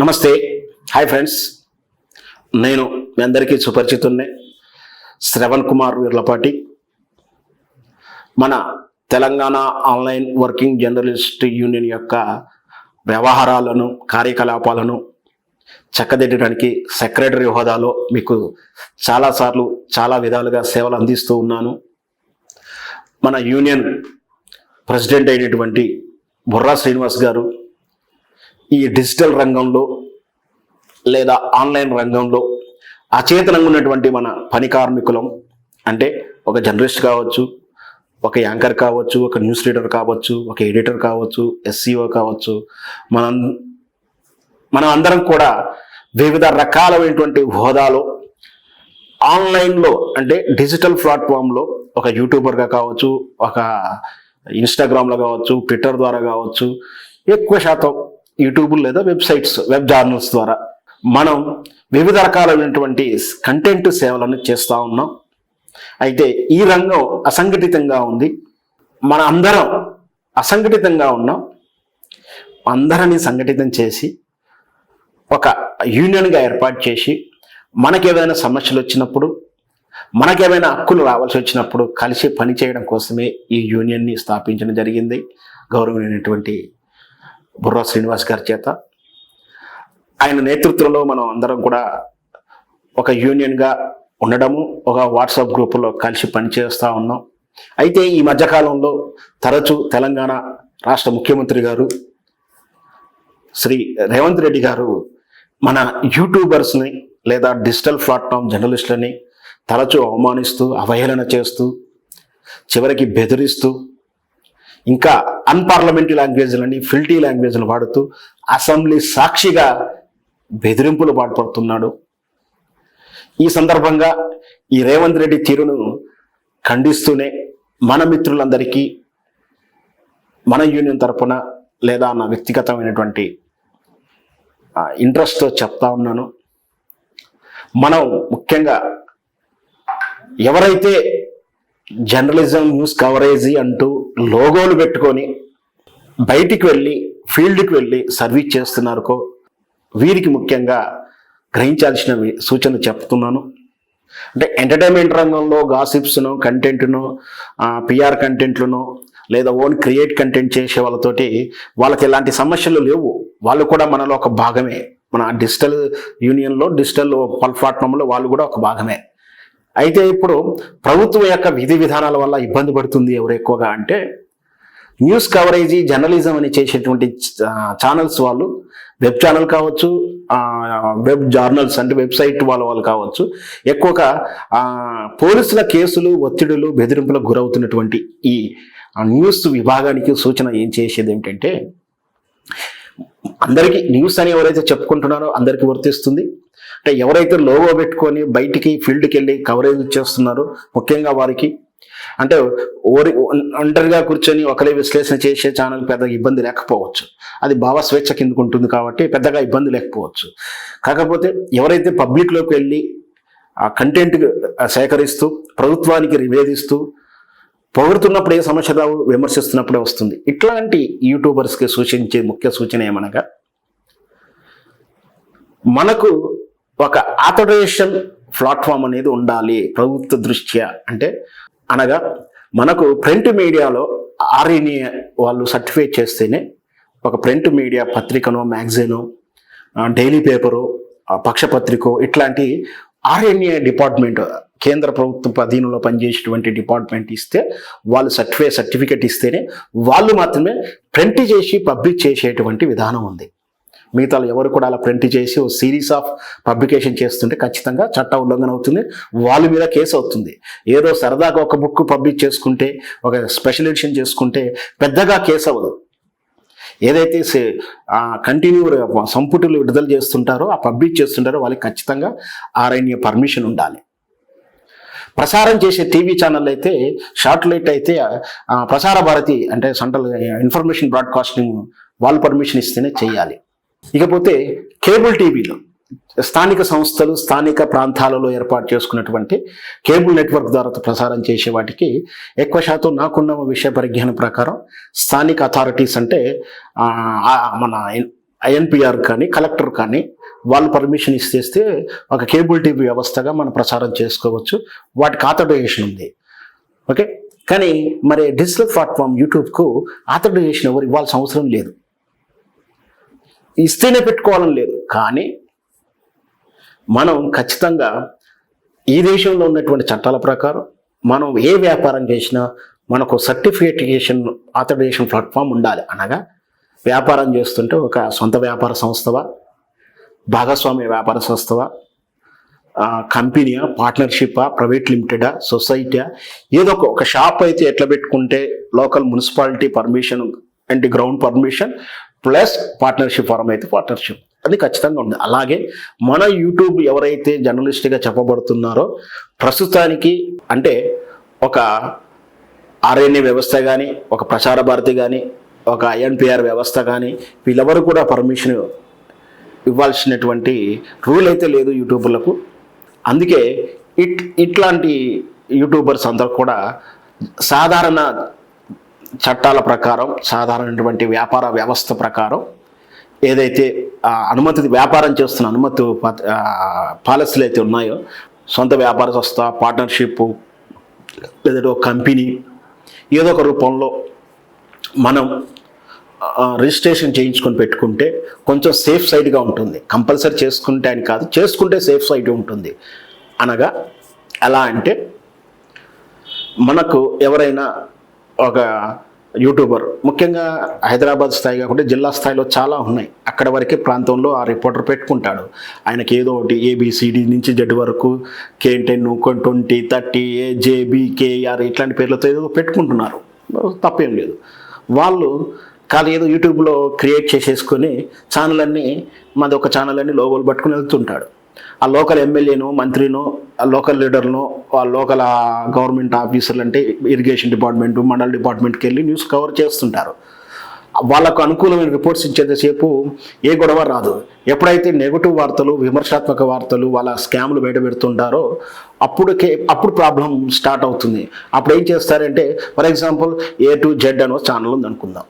నమస్తే. Hi friends నేను మీ అందరికీ సుపరిచితున్నే శ్రవణ్ కుమార్ వీర్లపాటి. మన Telangana online working journalist union యొక్క వ్యవహారాలను కార్యకలాపాలను చక్కదిద్దడానికి సెక్రటరీ హోదాలో మీకు చాలాసార్లు చాలా విధాలుగా సేవలు అందిస్తూ ఉన్నాను. మన యూనియన్ ప్రెసిడెంట్ అయినటువంటి బుర్రా శ్రీనివాస్ గారు ఈ డిజిటల్ రంగంలో లేదా ఆన్లైన్ రంగంలో అచేతనంగా ఉన్నటువంటి మన పని కార్మికులం అంటే ఒక జర్నలిస్ట్ కావచ్చు ఒక యాంకర్ కావచ్చు ఒక న్యూస్ రీడర్ కావచ్చు ఒక ఎడిటర్ కావచ్చు ఎస్సీఓ కావచ్చు మనం మనం అందరం కూడా వివిధ రకాలైనటువంటి హోదాలో ఆన్లైన్లో అంటే డిజిటల్ ప్లాట్ఫామ్లో ఒక యూట్యూబర్గా కావచ్చు ఒక ఇన్స్టాగ్రామ్లో కావచ్చు ట్విట్టర్ ద్వారా కావచ్చు ఎక్కువ శాతం యూట్యూబ్ లేదా వెబ్సైట్స్ వెబ్ జార్నల్స్ ద్వారా మనం వివిధ రకాలైనటువంటి కంటెంట్ సేవలను చేస్తూ ఉన్నాం. అయితే ఈ రంగం అసంఘటితంగా ఉంది. మన అందరం అసంఘటితంగా ఉన్నాం. అందరినీ సంఘటితం చేసి ఒక యూనియన్గా ఏర్పాటు చేసి మనకేమైనా సమస్యలు వచ్చినప్పుడు మనకేమైనా హక్కులు రావాల్సి వచ్చినప్పుడు కలిసి పనిచేయడం కోసమే ఈ యూనియన్ని స్థాపించడం జరిగింది. గౌరవమైనటువంటి బుర్రా శ్రీనివాస్ గారి చేత. ఆయన నేతృత్వంలో మనం అందరం కూడా ఒక యూనియన్గా ఉండడము ఒక వాట్సాప్ గ్రూపులో కలిసి పనిచేస్తూ ఉన్నాం. అయితే ఈ మధ్యకాలంలో తరచూ తెలంగాణ రాష్ట్ర ముఖ్యమంత్రి గారు శ్రీ రేవంత్ రెడ్డి గారు మన యూట్యూబర్స్ని లేదా డిజిటల్ ప్లాట్ఫామ్ జర్నలిస్టులని తరచూ అవమానిస్తూ అవహేళన చేస్తూ చివరికి బెదిరిస్తూ ఇంకా అన్పార్లమెంటరీ లాంగ్వేజ్లని ఫిల్టీ లాంగ్వేజ్లు వాడుతూ అసెంబ్లీ సాక్షిగా బెదిరింపులు పాల్పడుతున్నాడు ఈ సందర్భంగా ఈ రేవంత్ రెడ్డి తీరును ఖండిస్తూనే మన మిత్రులందరికీ మన యూనియన్ తరపున లేదా నా వ్యక్తిగతమైనటువంటి ఇంట్రెస్ట్తో చెప్తా ఉన్నాను. మనం ముఖ్యంగా ఎవరైతే జర్నలిజం న్యూస్ కవరేజీ అంటూ లోగోలు పెట్టుకొని బయటికి వెళ్ళి ఫీల్డ్కి వెళ్ళి సర్వీస్ చేస్తున్నారుకో? వీరికి ముఖ్యంగా గ్రహించాల్సిన సూచన చెప్తున్నాను. అంటే ఎంటర్టైన్మెంట్ రంగంలో గాసిప్స్ను కంటెంట్ను పిఆర్ కంటెంట్లను లేదా ఓన్ క్రియేట్ కంటెంట్ చేసే వాళ్ళతోటి వాళ్ళకి ఎలాంటి సమస్యలు లేవు. వాళ్ళు కూడా మనలో ఒక భాగమే. మన డిజిటల్ యూనియన్లో డిజిటల్ ప్లాట్ఫామ్లో వాళ్ళు కూడా ఒక భాగమే. అయితే ఇప్పుడు ప్రభుత్వం యొక్క విధి విధానాల వల్ల ఇబ్బంది పడుతుంది ఎవరు ఎక్కువగా అంటే న్యూస్ కవరేజీ జర్నలిజం అని చేసేటువంటి ఛానల్స్ వాళ్ళు వెబ్ ఛానల్ కావచ్చు వెబ్ జార్నల్స్ అంటే వెబ్సైట్ వాళ్ళ వాళ్ళు కావచ్చు ఎక్కువగా పోలీసుల కేసులు ఒత్తిడులు బెదిరింపులకు గురవుతున్నటువంటి ఈ న్యూస్ విభాగానికి సూచన ఏం చేసేది ఏమిటంటే అందరికీ న్యూస్ అని ఎవరైతే చెప్పుకుంటున్నారో అందరికీ వర్తిస్తుంది. అంటే ఎవరైతే లోగో పెట్టుకొని బయటికి ఫీల్డ్కి వెళ్ళి కవరేజ్ చేస్తున్నారో ముఖ్యంగా వారికి అంటే ఓరి ఒంటరిగా కూర్చొని ఒకరే విశ్లేషణ చేసే ఛానల్ పెద్దగా ఇబ్బంది లేకపోవచ్చు. అది భావ స్వేచ్ఛ కిందకు ఉంటుంది కాబట్టి పెద్దగా ఇబ్బంది లేకపోవచ్చు. కాకపోతే ఎవరైతే పబ్లిక్లోకి వెళ్ళి ఆ కంటెంట్ సేకరిస్తూ ప్రభుత్వానికి నివేదిస్తూ పొగుడుతున్నప్పుడు ఏ సమస్య రావు విమర్శిస్తున్నప్పుడే వస్తుంది. ఇట్లాంటి యూట్యూబర్స్కి సూచించే ముఖ్య సూచన ఏమనగా మనకు ఒక ఆథరైజేషన్ ప్లాట్ఫామ్ అనేది ఉండాలి ప్రభుత్వ దృష్ట్యా అంటే అనగా మనకు ప్రింట్ మీడియాలో ఆర్ఎన్ఏ వాళ్ళు సర్టిఫై చేస్తేనే ఒక ప్రింట్ మీడియా పత్రికను మ్యాగజైను డైలీ పేపరు పక్షపత్రికో ఇట్లాంటి ఆర్ఎన్ఏ డిపార్ట్మెంట్ కేంద్ర ప్రభుత్వ అధీనంలో పనిచేసేటువంటి డిపార్ట్మెంట్ ఇస్తే వాళ్ళు సర్టిఫై సర్టిఫికెట్ ఇస్తేనే వాళ్ళు మాత్రమే ప్రింట్ చేసి పబ్లిష్ చేసేటువంటి విధానం ఉంది. మిగతా ఎవరు కూడా అలా ప్రింట్ చేసి ఓ సిరీస్ ఆఫ్ పబ్లికేషన్ చేస్తుంటే ఖచ్చితంగా చట్ట ఉల్లంఘన అవుతుంది. వాళ్ళ మీద కేసు అవుతుంది. ఏదో సరదాగా ఒక బుక్ పబ్లిష్ చేసుకుంటే ఒక స్పెషల్ ఎడిషన్ చేసుకుంటే పెద్దగా కేసు అవ్వదు. ఏదైతే కంటిన్యూ సంపుటులు విడుదల చేస్తుంటారో ఆ పబ్లిష్ చేస్తుంటారో వాళ్ళకి ఖచ్చితంగా ఆర్ఎన్ఏ పర్మిషన్ ఉండాలి. ప్రసారం చేసే టీవీ ఛానల్ అయితే షార్ట్లైట్ అయితే ప్రసార భారతి అంటే సెంట్రల్ ఇన్ఫర్మేషన్ బ్రాడ్కాస్టింగ్ వాళ్ళు పర్మిషన్ ఇస్తేనే చేయాలి. ఇకపోతే కేబుల్ టీవీలో స్థానిక సంస్థలు స్థానిక ప్రాంతాలలో ఏర్పాటు చేసుకున్నటువంటి కేబుల్ నెట్వర్క్ ద్వారా ప్రసారం చేసే వాటికి ఎక్కువ శాతం నాకున్న విషయ పరిజ్ఞానం ప్రకారం స్థానిక అథారిటీస్ అంటే మన ఐఎన్పిఆర్ కానీ కలెక్టర్ కానీ వాళ్ళు పర్మిషన్ ఇస్తేస్తే ఒక కేబుల్ టీవీ వ్యవస్థగా మనం ప్రసారం చేసుకోవచ్చు. వాటికి ఆథరైజేషన్ ఉంది. ఓకే? కానీ మరి డిజిటల్ ప్లాట్ఫామ్ యూట్యూబ్కు ఆథరైజేషన్ ఎవరు ఇవ్వాల్సిన అవసరం లేదు. ఇస్తేనే పెట్టుకోవాలని లేదు. కానీ మనం ఖచ్చితంగా ఈ దేశంలో ఉన్నటువంటి చట్టాల ప్రకారం మనం ఏ వ్యాపారం చేసినా మనకు సర్టిఫికేషన్ ఆథరైజేషన్ ప్లాట్ఫామ్ ఉండాలి. అనగా వ్యాపారం చేస్తుంటే ఒక సొంత వ్యాపార సంస్థవా భాగస్వామ్య వ్యాపార సంస్థవా కంపెనీయా పార్ట్నర్షిప్పా ప్రైవేట్ లిమిటెడా సొసైటీయా ఏదో ఒక ఒక షాప్ అయితే ఎట్లా పెట్టుకుంటే లోకల్ మున్సిపాలిటీ పర్మిషన్ అంటే ground permission plus partnership form అయితే పార్ట్నర్షిప్. అది ఖచ్చితంగా ఉంది అలాగే మన యూట్యూబ్ ఎవరైతే జర్నలిస్ట్గా చెప్పబడుతున్నారో ప్రస్తుతానికి అంటే ఒక ఆర్ఎన్ఏ వ్యవస్థ కానీ ఒక ప్రచార భారతి కానీ ఒక ఐఎన్పిఆర్ వ్యవస్థ కానీ వీళ్ళెవరు కూడా పర్మిషన్ ఇవ్వాల్సినటువంటి రూల్ అయితే లేదు యూట్యూబర్లకు. అందుకే ఇట్ ఇట్లాంటి యూట్యూబర్స్ అందరూ కూడా సాధారణ చట్టాల ప్రకారం సాధారణటువంటి వ్యాపార వ్యవస్థ ప్రకారం ఏదైతే ఆ అనుమతి వ్యాపారం చేస్తున్న అనుమతి ప- పాలసీలు అయితే ఉన్నాయో సొంత వ్యాపార సంస్థ పార్ట్నర్షిప్ లేదంటే ఒక కంపెనీ ఏదో ఒక రూపంలో మనం రిజిస్ట్రేషన్ చేయించుకొని పెట్టుకుంటే కొంచెం సేఫ్ సైడ్గా ఉంటుంది. కంపల్సరీ చేసుకుంటే అని కాదు చేసుకుంటే సేఫ్ సైడ్ ఉంటుంది. అనగా ఎలా అంటే మనకు ఎవరైనా ఒక యూట్యూబర్. ముఖ్యంగా హైదరాబాద్ స్థాయి కాకుండా జిల్లా స్థాయిలో చాలా ఉన్నాయి. అక్కడ వరకే ప్రాంతంలో ఆ రిపోర్టర్ పెట్టుకుంటాడు. ఆయనకి ఏదో ఒకటి ఏబిసిడి నుంచి జెడ్ వరకు K ten twenty thirty A JB KR ఇట్లాంటి పేర్లతో ఏదో పెట్టుకుంటున్నారు. తప్పేం లేదు. వాళ్ళు కాదు ఏదో యూట్యూబ్లో క్రియేట్ చేసేసుకొని ఛానల్ అన్నీ మాది ఒక ఛానల్ అన్ని లోగోలు పట్టుకుని వెళ్తుంటాడు. ఆ లోకల్ ఎమ్మెల్యేను మంత్రిను ఆ లోకల్ లీడర్ను ఆ లోకల్ గవర్నమెంట్ ఆఫీసర్లు అంటే ఇరిగేషన్ డిపార్ట్మెంట్ మండల డిపార్ట్మెంట్కి వెళ్ళి న్యూస్ కవర్ చేస్తుంటారు. వాళ్ళకు అనుకూలమైన రిపోర్ట్స్ ఇచ్చేంతసేపు ఏ గొడవ రాదు. ఎప్పుడైతే నెగటివ్ వార్తలు విమర్శాత్మక వార్తలు వాళ్ళ స్కామ్లు బయట పెడుతుంటారో అప్పుడుకే అప్పుడు ప్రాబ్లం స్టార్ట్ అవుతుంది. అప్పుడు ఏం చేస్తారంటే for example A to Z అనో ఛానల్ ఉంది అనుకుందాం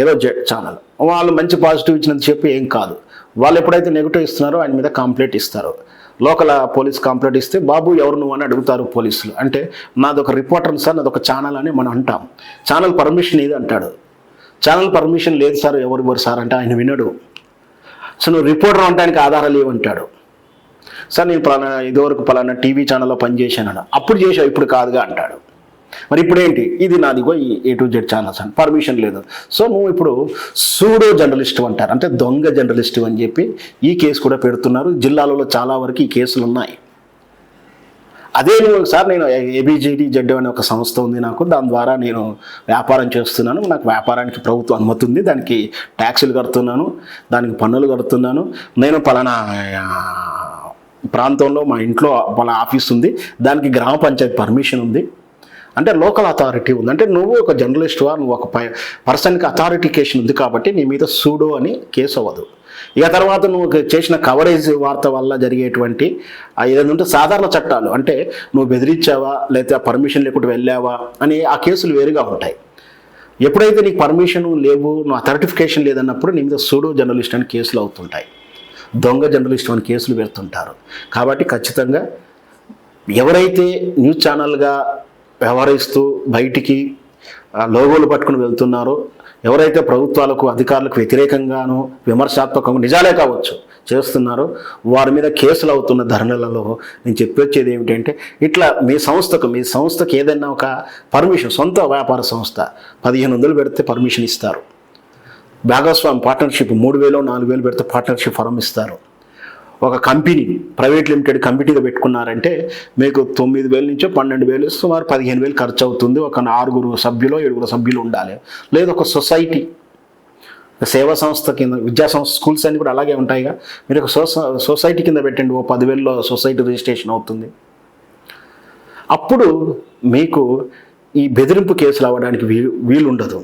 ఏదో జెడ్ ఛానల్. వాళ్ళు మంచి పాజిటివ్ ఇచ్చినంత చెప్పి ఏం కాదు. వాళ్ళు ఎప్పుడైతే నెగిటివ్ ఇస్తున్నారో ఆయన మీద కంప్లైంట్ ఇస్తారు. లోకల్ పోలీస్ కంప్లైంట్ ఇస్తే బాబు ఎవరు నువ్వు? అని అడుగుతారు పోలీసులు. అంటే నాది ఒక రిపోర్టర్ సార్ నాది ఒక ఛానల్ అని మనం అంటాం. ఛానల్ పర్మిషన్ ఇది అంటాడు. ఛానల్ పర్మిషన్ లేదు సార్ ఎవరు ఎవరు సార్ అంటే ఆయన వినడు. సో నువ్వు రిపోర్టర్ అంటానికి ఆధారాలు ఏమంటాడు సార్ నేను పలానా ఇదివరకు పలానా టీవీ ఛానల్లో పనిచేశాను అప్పుడు చేసావు ఇప్పుడు కాదుగా అంటాడు. మరి ఇప్పుడు ఏంటి ఇది నాదిగో ఈ ఏ టు జెడ్ ఛానల్స్ అని. పర్మిషన్ లేదు. సో నువ్వు ఇప్పుడు సూడో జర్నలిస్ట్ అంటారు. అంటే దొంగ జర్నలిస్ట్ అని చెప్పి ఈ కేసు కూడా పెడుతున్నారు. జిల్లాలలో చాలా వరకు ఈ కేసులు ఉన్నాయి. అదే నువ్వు సార్ నేను ఏబిజిడి జెడ్ అనే ఒక సంస్థ ఉంది నాకు. దాని ద్వారా నేను వ్యాపారం చేస్తున్నాను. నాకు వ్యాపారానికి ప్రభుత్వం అనుమతి ఉంది. దానికి ట్యాక్సులు కడుతున్నాను. దానికి పన్నులు కడుతున్నాను. నేను పలానా ప్రాంతంలో మా ఇంట్లో పలా ఆఫీస్ ఉంది. దానికి గ్రామ పంచాయతీ పర్మిషన్ ఉంది. అంటే లోకల్ అథారిటీ ఉంది. అంటే నువ్వు ఒక జర్నలిస్ట్వా నువ్వు ఒక పర్సన్కి అథారిటికేషన్ ఉంది కాబట్టి నీ మీద సూడో అని కేసు అవ్వదు. ఇక తర్వాత నువ్వు చేసిన కవరేజ్ వార్త వల్ల జరిగేటువంటి ఆ ఏదైనా ఉంటే సాధారణ చట్టాలు. అంటే నువ్వు బెదిరించావా లేకపోతే పర్మిషన్ లేకుండా వెళ్ళావా అని ఆ కేసులు వేరుగా ఉంటాయి. ఎప్పుడైతే నీకు పర్మిషన్ లేవు నువ్వు అథారిటిఫికేషన్ లేదన్నప్పుడు నీ మీద సూడో జర్నలిస్ట్ అని కేసులు అవుతుంటాయి. దొంగ జర్నలిస్ట్ అని కేసులు పెడుతుంటారు. కాబట్టి ఖచ్చితంగా ఎవరైతే న్యూస్ ఛానల్గా వ్యవహరిస్తూ బయటికి లోగోలు పట్టుకుని వెళ్తున్నారో ఎవరైతే ప్రభుత్వాలకు అధికారులకు వ్యతిరేకంగాను విమర్శాత్మకంగా నిజాలే కావచ్చు చేస్తున్నారో వారి మీద కేసులు అవుతున్న ధరణలలో నేను చెప్పొచ్చేది ఏమిటంటే ఇట్లా మీ సంస్థకు మీ సంస్థకు ఏదైనా ఒక పర్మిషన్ సొంత వ్యాపార సంస్థ పదిహేను వందలు పెడితే పర్మిషన్ ఇస్తారు. భాగస్వామి పార్ట్నర్షిప్ మూడు వేలు నాలుగు వేలు పెడితే పార్ట్నర్షిప్ ఫరం ఇస్తారు. ఒక కంపెనీ ప్రైవేట్ లిమిటెడ్ కంపెనీగా పెట్టుకున్నారంటే మీకు తొమ్మిది వేల నుంచి పన్నెండు వేలు సుమారు పదిహేను వేలు ఖర్చు అవుతుంది ఒక ఆరుగురు సభ్యులు ఏడుగురు సభ్యులు ఉండాలి. లేదా ఒక సొసైటీ. సేవా సంస్థ కింద విద్యా సంస్థ స్కూల్స్ అన్ని కూడా అలాగే ఉంటాయిగా మీరు ఒక సొస సొసైటీ కింద పెట్టండి. ఓ పదివేల్లో సొసైటీ రిజిస్ట్రేషన్ అవుతుంది. అప్పుడు మీకు ఈ బెదిరింపు కేసులు అవ్వడానికి వీ వీలుండదు.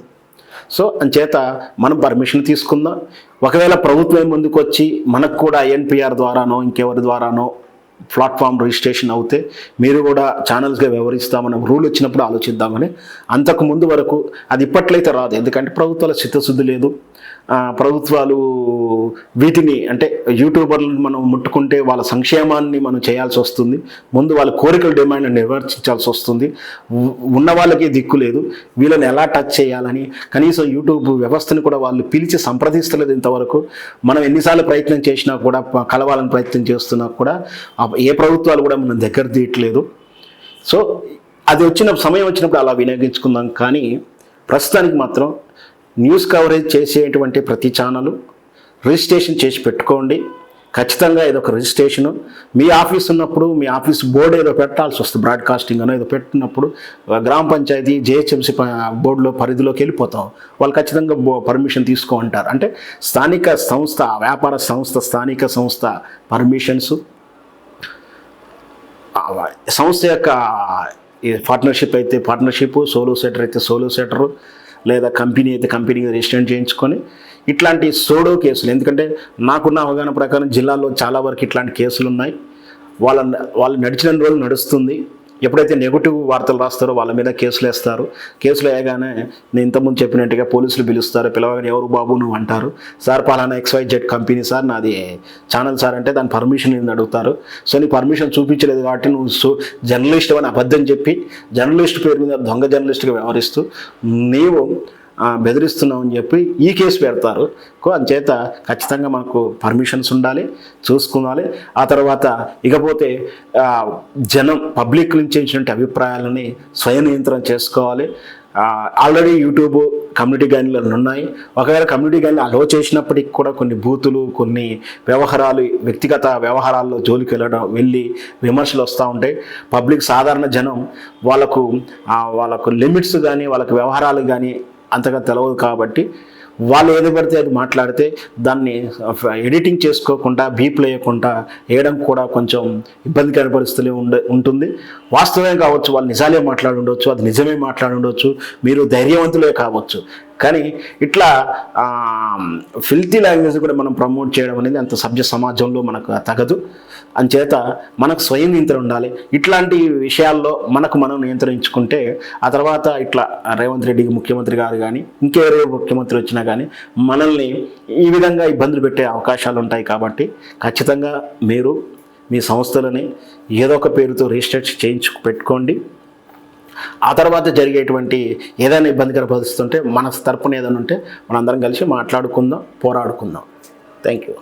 సో అంచేత మనం పర్మిషన్ తీసుకుందాం. ఒకవేళ ప్రభుత్వం ముందుకు వచ్చి మనకు కూడా ఎన్పిఆర్ ద్వారానో ఇంకెవరి ద్వారానో ప్లాట్ఫామ్ రిజిస్ట్రేషన్ అవుతే మీరు కూడా ఛానల్స్గా వ్యవహరిస్తామన్న రూల్ వచ్చినప్పుడు ఆలోచిద్దామని. అంతకు ముందు వరకు అది ఇప్పట్లయితే రాదు. ఎందుకంటే ప్రభుత్వాల చిత్తశుద్ధి లేదు. ప్రభుత్వాలు వీటిని అంటే యూట్యూబర్లను మనం ముట్టుకుంటే వాళ్ళ సంక్షేమాన్ని మనం చేయాల్సి వస్తుంది. ముందు వాళ్ళ కోరికల డిమాండ్ నిర్వర్తించాల్సి వస్తుంది. ఉన్న వాళ్ళకి దిక్కు లేదు. వీళ్ళని ఎలా టచ్ చేయాలని కనీసం యూట్యూబ్ వ్యవస్థను కూడా వాళ్ళు పిలిచి సంప్రదిస్తలేదు ఇంతవరకు. మనం ఎన్నిసార్లు ప్రయత్నం చేసినా కూడా కలవాలని ప్రయత్నం చేస్తున్నా కూడా ఏ ప్రభుత్వాలు కూడా మనం దగ్గర తీయట్లేదు. సో అది వచ్చిన సమయం వచ్చినప్పుడు అలా వినియోగించుకుందాం. కానీ ప్రస్తుతానికి మాత్రం న్యూస్ కవరేజ్ చేసేటువంటి ప్రతి ఛానల్ రిజిస్ట్రేషన్ చేసి పెట్టుకోండి. ఖచ్చితంగా ఏదో ఒక రిజిస్ట్రేషను. మీ ఆఫీస్ ఉన్నప్పుడు మీ ఆఫీస్ బోర్డు ఏదో పెట్టాల్సి వస్తుంది. బ్రాడ్కాస్టింగ్ అనో ఏదో పెట్టినప్పుడు గ్రామ పంచాయతీ జేహెచ్ఎంసీ బోర్డులో పరిధిలోకి వెళ్ళిపోతాం. వాళ్ళు ఖచ్చితంగా బో పర్మిషన్ తీసుకో అంటారు అంటే స్థానిక సంస్థ వ్యాపార సంస్థ స్థానిక సంస్థ పర్మిషన్స్. సంస్థ యొక్క పార్ట్నర్షిప్ అయితే పార్ట్నర్షిప్ సోలో సెటర్ అయితే సోలో సెటరు. లేదా కంపెనీ అయితే కంపెనీ రిజిస్టర్ చేయించుకొని ఇట్లాంటి సోడో కేసులు ఎందుకంటే నాకున్న అవగాహన ప్రకారం జిల్లాలో చాలా వరకు ఇట్లాంటి కేసులు ఉన్నాయి వాళ్ళ వాళ్ళు నడిచిన రోజులు నడుస్తుంది. ఎప్పుడైతే నెగిటివ్ వార్తలు రాస్తారో వాళ్ళ మీద కేసులు వేస్తారు. కేసులు వేయగానే నేను ఇంతకుముందు చెప్పినట్టుగా పోలీసులు పిలుస్తారు. పిలవగానే ఎవరు బాబు నువ్వు అంటారు. సార్ పలానా ఎక్స్వై జెడ్ కంపెనీ సార్ నాది ఛానల్ సార్ అంటే దాని పర్మిషన్ నేను అడుగుతారు. సో నీ పర్మిషన్ చూపించలేదు కాబట్టి నువ్వు సో జర్నలిస్ట్ అని అబద్ధం చెప్పి జర్నలిస్ట్ పేరు మీద దొంగ జర్నలిస్ట్గా వ్యవహరిస్తూ నీవు బెదిరిస్తున్నామని బెదిరిస్తున్నావు అని చెప్పి ఈ కేసు పెడతారు. కో ఖచ్చితంగా మనకు పర్మిషన్స్ ఉండాలి చూసుకోవాలి ఆ తర్వాత ఇకపోతే జనం పబ్లిక్ నుంచి వచ్చినటువంటి అభిప్రాయాలని స్వయం నియంత్రణ చేసుకోవాలి. ఆల్రెడీ యూట్యూబ్ కమ్యూనిటీ గైన్లు ఉన్నాయి. ఒకవేళ కమ్యూనిటీ గైన్లు అలో చేసినప్పటికి కూడా కొన్ని బూతులు కొన్ని వ్యవహారాలు వ్యక్తిగత వ్యవహారాల్లో జోలికి వెళ్ళడం వెళ్ళి విమర్శలు వస్తూ ఉంటాయి. పబ్లిక్ సాధారణ జనం వాళ్ళకు వాళ్ళకు లిమిట్స్ కానీ వాళ్ళకు వ్యవహారాలు కానీ అంతగా తెలవదు కాబట్టి వాళ్ళు ఏది పడితే అది మాట్లాడితే దాన్ని ఎడిటింగ్ చేసుకోకుండా బీప్ వేయకుండా వేయడం కూడా కొంచెం ఇబ్బందికర పరిస్థితులు ఉండే ఉంటుంది. వాస్తవమే కావచ్చు వాళ్ళు నిజాలే మాట్లాడి ఉండొచ్చు అది నిజమే మాట్లాడి ఉండొచ్చు మీరు ధైర్యవంతులే కావచ్చు. కానీ ఇట్లా ఫిల్తీ లాంగ్వేజ్ కూడా మనం ప్రమోట్ చేయడం అనేది అంత సభ్య సమాజంలో మనకు తగదు. అంచేత మనకు స్వయం నియంత్రణ ఉండాలి. ఇట్లాంటి విషయాల్లో మనకు మనం నియంత్రించుకుంటే ఆ తర్వాత ఇట్లా రేవంత్ రెడ్డికి ముఖ్యమంత్రి గారు కానీ ఇంకెవరే ముఖ్యమంత్రి వచ్చినా కానీ మనల్ని ఈ విధంగా ఇబ్బందులు పెట్టే అవకాశాలు ఉంటాయి కాబట్టి ఖచ్చితంగా మీరు మీ సంస్థలని ఏదో ఒక పేరుతో రిజిస్టర్ చేయించు పెట్టుకోండి. ఆ తర్వాత జరిగేటువంటి ఏదైనా ఇబ్బందికర పరిస్థితి ఉంటే మన తరపున ఏదైనా ఉంటే మనందరం కలిసి మాట్లాడుకుందాం పోరాడుకుందాం. Thank you